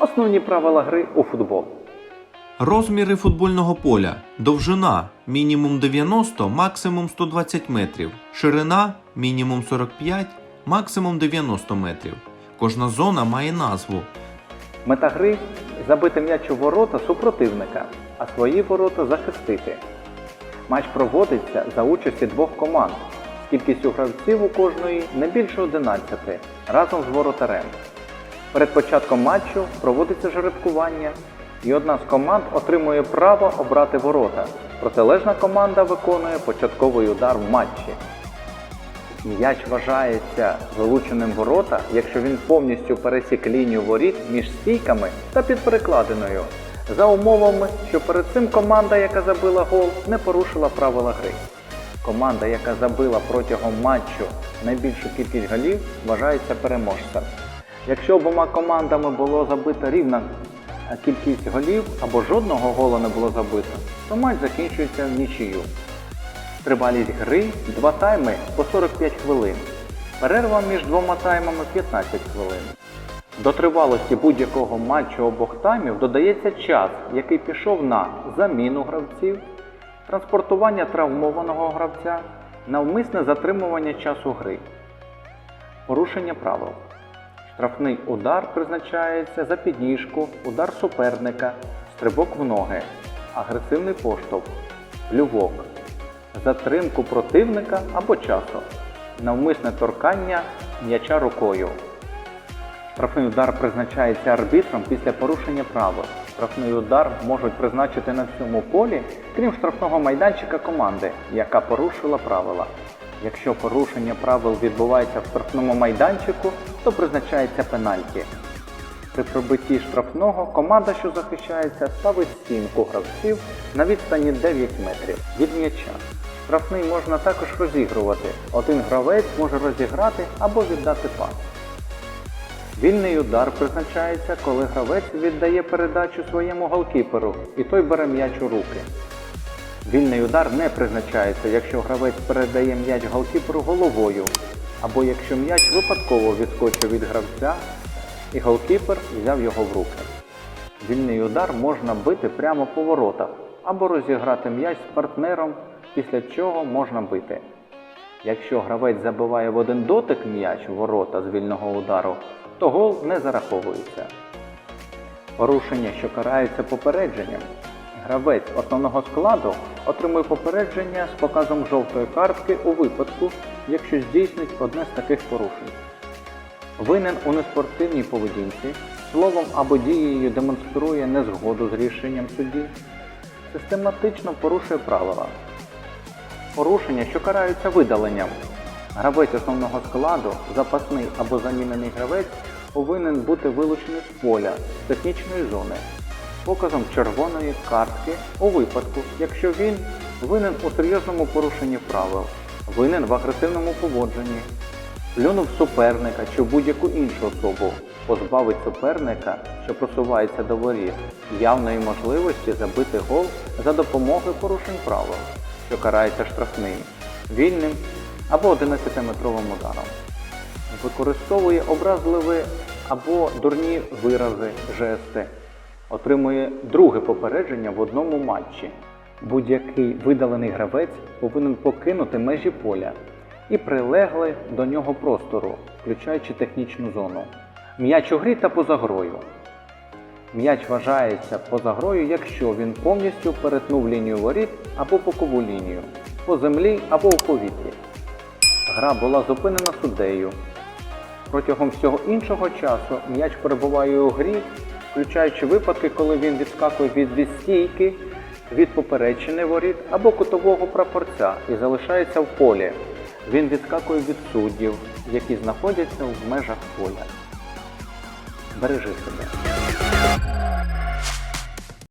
Основні правила гри у футбол. Розміри футбольного поля. Довжина мінімум 90, максимум 120 метрів. Ширина мінімум 45, максимум 90 метрів. Кожна зона має назву. Мета гри забити м'яч у ворота супротивника, а свої ворота захистити. Матч проводиться за участі двох команд з кількістю гравців у кожної не більше 11 разом з воротарем. Перед початком матчу проводиться жеребкування, і одна з команд отримує право обрати ворота. Протилежна команда виконує початковий удар в матчі. М'яч вважається вилученим ворота, якщо він повністю пересік лінію воріт між стійками та під перекладиною, за умовами, що перед цим команда, яка забила гол, не порушила правила гри. Команда, яка забила протягом матчу найбільшу кількість голів, вважається переможцем. Якщо обома командами було забито рівна кількість голів або жодного гола не було забито, то матч закінчується в нічию. Тривалість гри 2 тайми по 45 хвилин. Перерва між двома таймами 15 хвилин. До тривалості будь-якого матчу обох таймів додається час, який пішов на заміну гравців, транспортування травмованого гравця, навмисне затримування часу гри. Порушення правил. Штрафний удар призначається за підніжку, удар суперника, стрибок в ноги, агресивний поштовх, плювок, затримку противника або часу, навмисне торкання м'яча рукою. Штрафний удар призначається арбітром після порушення правил. Штрафний удар можуть призначити на всьому полі, крім штрафного майданчика команди, яка порушила правила. Якщо порушення правил відбувається в штрафному майданчику, то призначається пенальті. При пробитті штрафного команда, що захищається, ставить стінку гравців на відстані 9 метрів від м'яча. Штрафний можна також розігрувати. Один гравець може розіграти або віддати пас. Вільний удар призначається, коли гравець віддає передачу своєму голкіперу, і той бере м'яч у руки. Вільний удар не призначається, якщо гравець передає м'яч голкіперу головою, або якщо м'яч випадково відскочив від гравця і голкіпер взяв його в руки. Вільний удар можна бити прямо по воротах або розіграти м'яч з партнером, після чого можна бити. Якщо гравець забиває в один дотик м'яч у ворота з вільного удару, то гол не зараховується. Порушення, що караються попередженням. Гравець основного складу отримує попередження з показом жовтої картки у випадку, якщо здійснить одне з таких порушень. Винен у неспортивній поведінці, словом або дією демонструє незгоду з рішенням судді, систематично порушує правила. Порушення, що караються видаленням. Гравець основного складу, запасний або замінений гравець повинен бути вилучений з поля технічної зони показом червоної картки у випадку, якщо він винен у серйозному порушенні правил, винен в агресивному поводженні, плюнув суперника чи будь-яку іншу особу, позбавить суперника, що просувається до воріт, явної можливості забити гол за допомогою порушень правил, що карається штрафним, вільним або 11-метровим ударом. Використовує образливі або дурні вирази, жести, отримує друге попередження в одному матчі. Будь-який видалений гравець повинен покинути межі поля і прилегли до нього простору, включаючи технічну зону. М'яч у грі та поза грою. М'яч вважається поза грою, якщо він повністю перетнув лінію воріт або бокову лінію, по землі або у повітрі. Гра була зупинена суддею. Протягом всього іншого часу м'яч перебуває у грі, включаючи випадки, коли він відскакує від відстійки, від поперечини воріт або кутового прапорця і залишається в полі. Він відскакує від суддів, які знаходяться в межах поля. Бережи себе.